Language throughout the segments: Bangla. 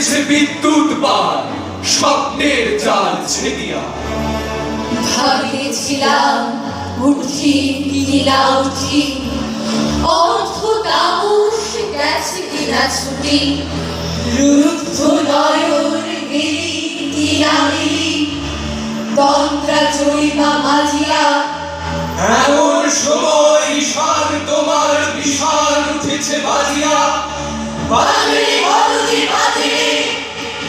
এসেছে বিদ্যুৎ পার স্বপ্নের জাল ছেদিয়া ভাবিয়েছিলাম উঠি কিনা উঠি। অর্থ তামস গেছে কিনা ছুটি। রুদ্ধ নয়ন গিরি কিনা গিরি তন্ত্রা চড়িবা মাঝিয়া। এমন সময় ঈশান তোমার বিশাল উঠেছে বাজিয়া। বাজে বলজি বাজে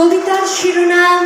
কবিতার শিরোনাম